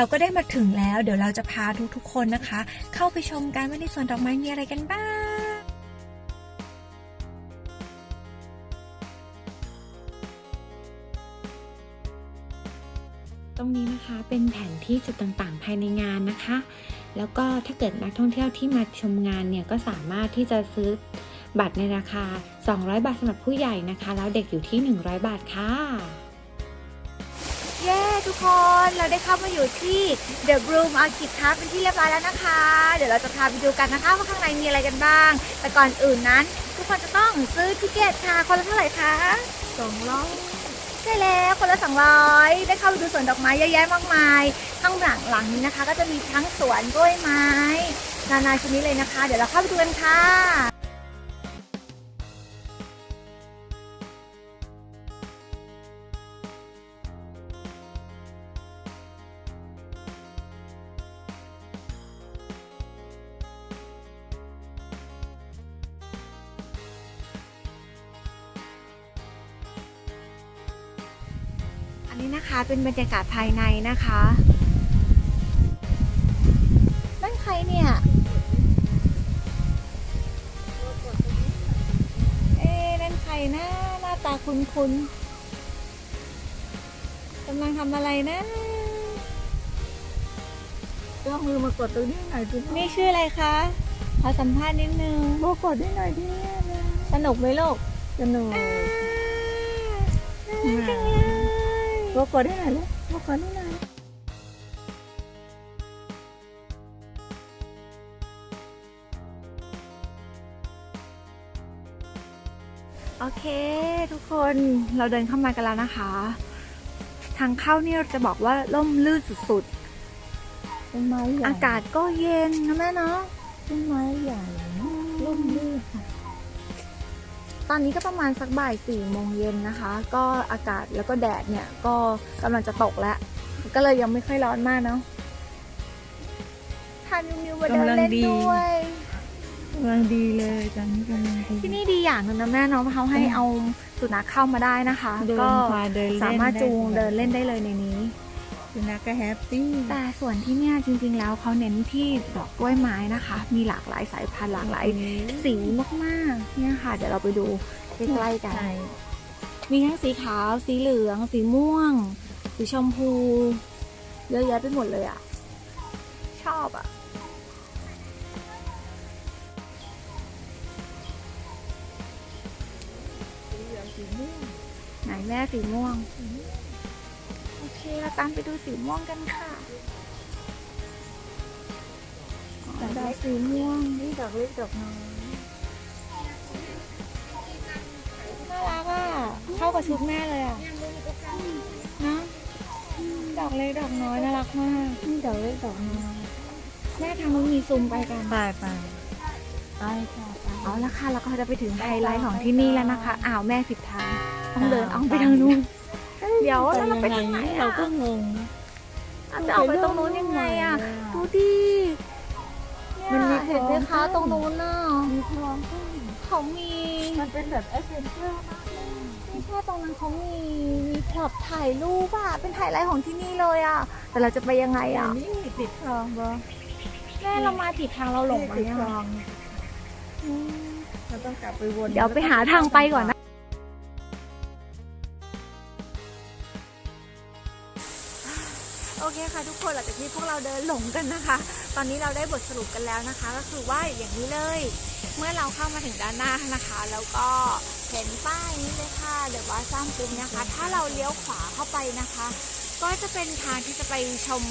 เราก็ได้มาถึงแล้ว เดี๋ยวเราจะพาทุกๆคนนะคะ เข้าไปชมกันว่าในสวนดอกไม้มีอะไรกันบ้างตรงนี้นะคะเป็นแผนที่จุดต่างๆ ภายในงานนะคะ แล้วก็ถ้าเกิดนักท่องเที่ยวที่มาชมงานเนี่ยก็สามารถที่จะซื้อบัตรในราคา 200 บาทสำหรับผู้ใหญ่นะคะ แล้วเด็กอยู่ที่ 100 บาทค่ะ ทุกคนเราได้เข้ามาอยู่ที่ The Bloom Orchid Park เป็นที่เรียบร้อยแล้วนะคะ เดี๋ยวเราจะพาไปดูกันนะคะว่าข้างในมีอะไรกันบ้าง แต่ก่อนอื่นนั้น ทุกคนจะต้องซื้อทิเกตค่ะ คนละเท่าไหร่คะสองร้อยใช่แล้วคนละสองร้อยได้เข้าไปดูสวนดอกไม้เยอะแยะมากมายข้างหลังหลังนี้นะคะ ก็จะมีทั้งสวนกล้วยไม้นานาชนิดเลยนะคะ เดี๋ยวเราเข้าไปดูกันค่ะ นนี้นะคะเป็นบรรยากาศภายในนะคะนั่นใครเนี่ย เอ๊ะนั่นใครนะหน้าตาคุ้นๆกำลังทำอะไรนะก็มือมากดตรงนี้หน่อยดินี่ชื่ออะไรคะขอสัมภาษณ์นิดนึงโบกดได้หน่อยดิสนุกไหมลูกสนุกอ่าน่ารักจังเลย โบกดได้หน่อยเลยโบกดได้หน่อยโอเค ทุกคนเราเดินเข้ามากันแล้วนะคะ ทางเข้านี่เราจะบอกว่าร่มรื่นสุดต้นไม้ใหๆญ่อากาศก็เย็นนะแม่เนาะต้นไม้ใหญ่ร่มรื่นค่ะ ตอนนี้ก็ประมาณสักบ่ายสี่โมงเย็นนะคะ ก็อากาศแล้วก็แดดเนี่ยก็กำลังจะตกแล้ว ก็เลยยังไม่ค่อยร้อนมากเนาะทานมิวมิวมาเดินเล่นด้วยกำลังดีเลยตอนนี้กำลังดีที่นี่ดีอย่างหนึ่งนะแม่เนาะเขาให้เอาสุนัขเข้ามาได้นะคะเดินก็พาเดินเล่นสามารถจูงได้เดินเล่นได้เลยในนี้ สุนัขก็แฮปปี้แต่ส่วนที่เนี่ยจริงๆแล้วเขาเน้นที่ดอกกล้วยไม้นะคะ มีหลากหลายสายพันธุ์หลากหลายสีมากๆเนี่ยค่ะ เดี๋ยวเราไปดูใกล้ๆกันใช่มีทั้งสีขาว สีเหลือง สีม่วง สีชมพู เยอะแยะไปหมดเลยอะ ชอบอะไหนแม่สีม่วง โอเค เราตามไปดูสีม่วงกันค่ะอ๋อดอกสีม่วงนี่ดอกเล็กดอกน้อยน่ารักอะเข้ากับชุดแม่เลยอะนะดอกเล็กดอกน้อยน่ารักมากนี่ดอกเล็กดอกน้อยแม่ทางนู้นมีซูมไปกันไปไปไปค่ะไปเอาละค่ะเราก็จะไปถึงไฮไลท์ของที่นี่แล้วนะคะอ้าวแม่ผิดทางต้องเดินอ้อมไปทางนู้น เดี๋ยวแล้วเราไปทางไหนเราอะก็งงอะจะออกไปตรงนู้นยังไงอะดูดิเนี่ยเห็นไหมคะตรงนู้นน่ะมีคลองขึ้นเขามีมันเป็นแบบแอดเวนเจอร์มากเลยไม่ใช่ตรงนั้นเขามีมีพล็อปถ่ายรูปอะเป็นไฮไลท์ของที่นี่เลยอะ แต่เราจะไปยังไงอัอะนนี้ติดคลองบ่แม่เรามาผิดทางเราหลงไหมติดคลอะองเราต้องกลับไปวนเดี๋ยวไปหาทางไปก่อนนะ เคค่ะทุกคนหลังจากที่พวกเราเดินหลงกันนะคะ ตอนนี้เราได้บทสรุปกันแล้วนะคะ ก็คือว่าอย่างนี้เลย เมื่อเราเข้ามาถึงด้านหน้านะคะ แล้วก็เห็นป้ายนี้เลยค่ะเดอะบาซัมปุ๊บนะคะ ถ้าเราเลี้ยวขวาเข้าไปนะคะ ก็จะเป็นทางที่จะไปชม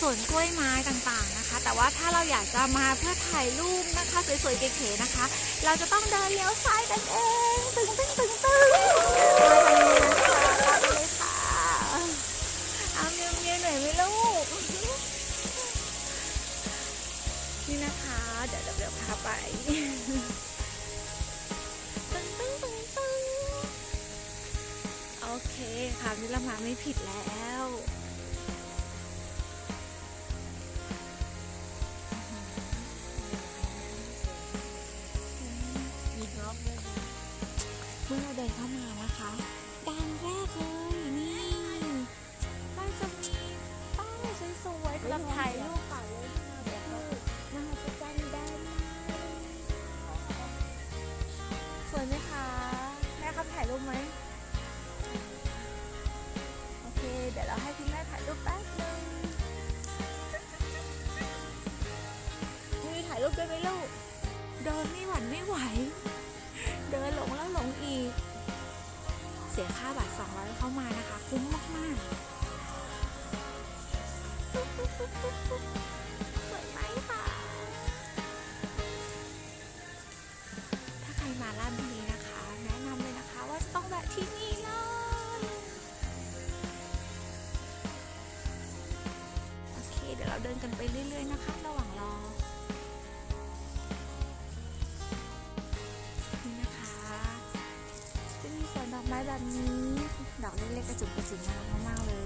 สวนกล้วยไม้ต่างๆนะคะ แต่ว่าถ้าเราอยากจะมาเพื่อถ่ายรูปนะคะสวยๆเก๋ๆนะคะ เราจะต้องเดินเลี้ยวซ้ายกันเองตึงตึงตึงตึงมาทางนี้นะคะไปเลยค่ะ เอายวเหน่อยไหมลูก นี่นะคะเดี๋ยวเดี๋ยวเดี๋ยวพาไปตึงตึงตึงตึงโอเคค่ะนี่เรามาไม่ผิดแล้ว ไหว เดินหลงแล้วหลงอีก เสียค่าบัตร200เข้ามานะคะ คุ้มมากๆสวยไหมคะถ้าใครมาราชบุรีนะคะ แนะนำเลยนะคะว่าจะต้องแวะที่นี่เลยโอเค เดี๋ยวเราเดินกันไปเรื่อย ๆ นะคะ แบบนี้ ดอกเล็กๆกระจุกกระจิ๋มน่ารักมากๆเลย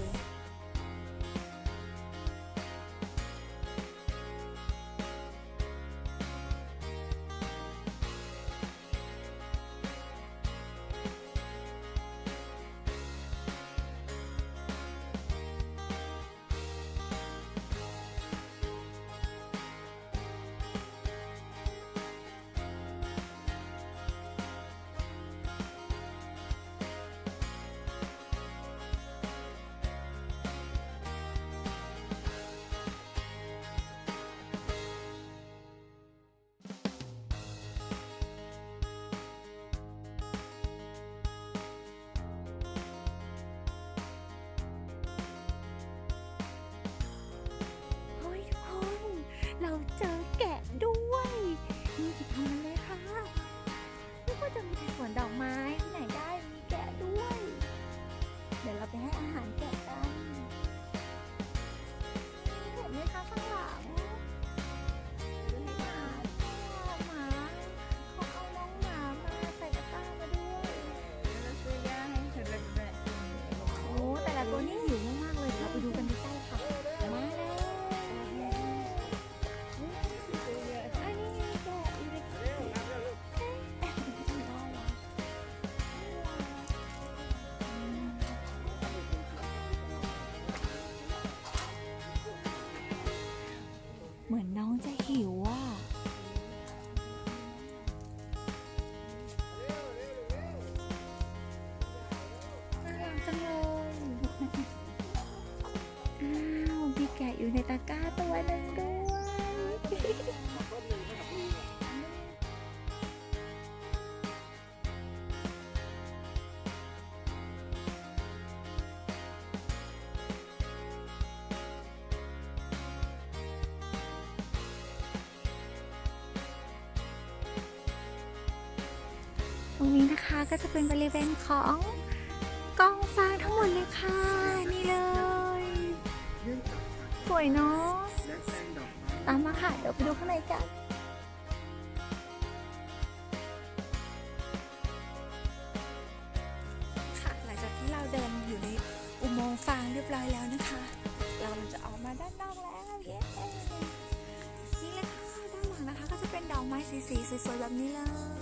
นี้นะคะก็จะเป็นบริเวณของกองฟางทั้งหมดเลยค่ะ นี่เลยสวยเนาะตามมาค่ะ เดี๋ยวไปดูข้างในกันค่ะหลังจากที่เราเดินอยู่ในอุโมงค์ฟางเรียบร้อยแล้วนะคะ เราจะออกมาด้านนอกแล้วเย้นี่เลยค่ะด้านหลังนะคะก็จะเป็นดอกไม้สีๆสวยๆแบบนี้เลย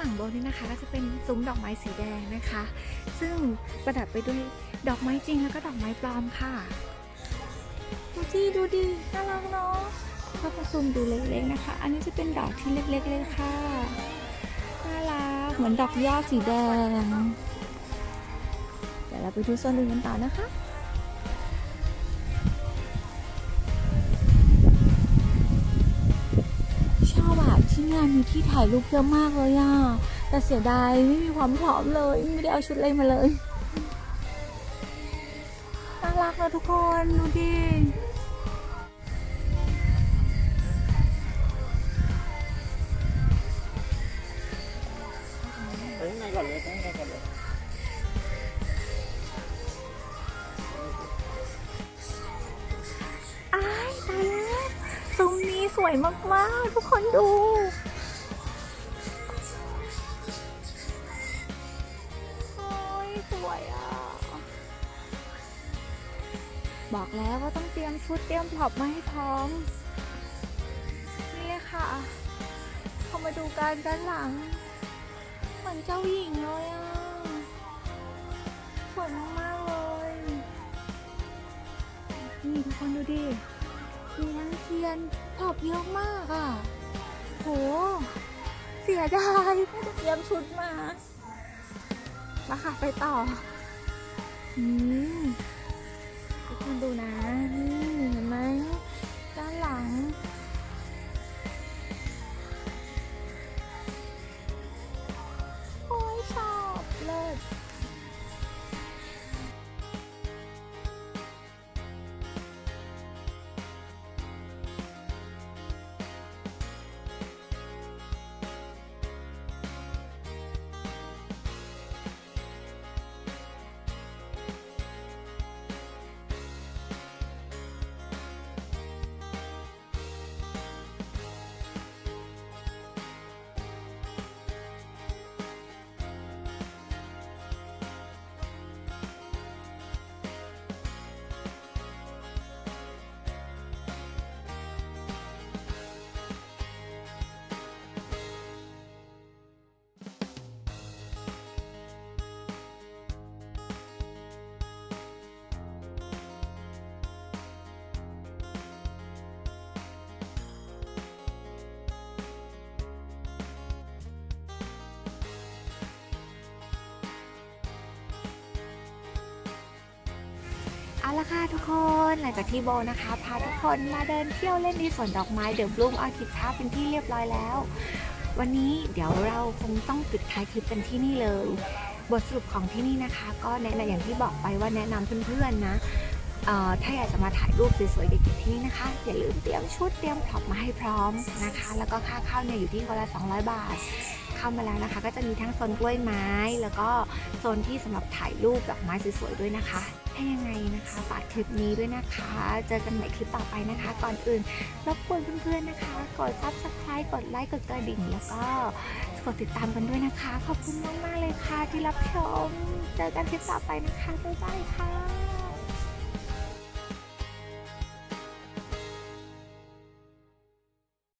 หลังโบนี่นะคะ ก็จะเป็นซุ้มดอกไม้สีแดงนะคะ ซึ่งประดับไปด้วยดอกไม้จริงแล้วก็ดอกไม้ปลอมค่ะ ดูดิดูดิน่ารักเนาะถ้าผสมดูเล็กๆนะคะ อันนี้จะเป็นดอกที่เล็กๆเลยค่ะน่ารักเหมือนดอกหญ้าสีแดง เดี๋ยวยวเราไปดูโซนอื่นกันต่อนะคะ ที่งานมีที่ถ่ายรูปเยอะมากเลยอะแต่เสียดายไม่มีความพร้อมเลย ไม่ได้เอาชุดอะไรมาเลย น่ารักเลยทุกคน ดูดิไปข้างในก่อนเลยไปข้างในก่อนเลยตายแล้วซุ้มนี้สวยมาก ๆ ทุกคนดู บอกแล้วว่าต้องเตรียมชุดเตรียมพร็อพมาให้พร้อม นี่เลยค่ะเข้ามาดูกันด้านหลัง เหมือนเจ้าหญิงเลยอะสวยมากๆเลย นี่ทุกคนดูดิ มีทั้งเทียนพร็อพเยอะมากอะ โห เสียดายไม่ได้เตรียมชุดมามาค่ะไปต่อ อืม ทุกคนดูนะ เอาละค่ะทุกคนหลังจากที่โบนะคะพาทุกคนมาเดินเที่ยวเล่นที่สวนดอกไม้เดอะบลูมอาร์คิดท่าเป็นที่เรียบร้อยแล้ว วันนี้เดี๋ยวเราคงต้องปิดท้ายคลิปกันที่นี่เลย บทสรุปของที่นี่นะคะ ก็แนะนำอย่างที่บอกไปว่าแนะนำเพื่อนๆนะ ถ้าอยากจะมาถ่ายรูปสวยๆเด็กๆที่นี่นะคะ อย่าลืมเตรียมชุดเตรียมพร็อพมาให้พร้อมนะคะ แล้วก็ค่าเข้าเนี่ยอยู่ที่คนละ 200 บาท เข้ามาแล้วนะคะ ก็จะมีทั้งโซนกล้วยไม้ แล้วก็โซนที่สำหรับถ่ายรูปดอกไม้สวยๆด้วยนะคะถ้ายังไงนะคะฝากคลิปนี้ด้วยนะคะ เจอกันใหม่คลิปต่อไปนะคะ ก่อนอื่นรบกวนเพื่อนๆนะคะ กด subscribe กดไลค์กดกระดิ่งแล้วก็กดติดตามกันด้วยนะคะ ขอบคุณมากๆเลยค่ะที่รับชม เจอกันคลิปต่อไปนะคะบ๊ายบายค่ะ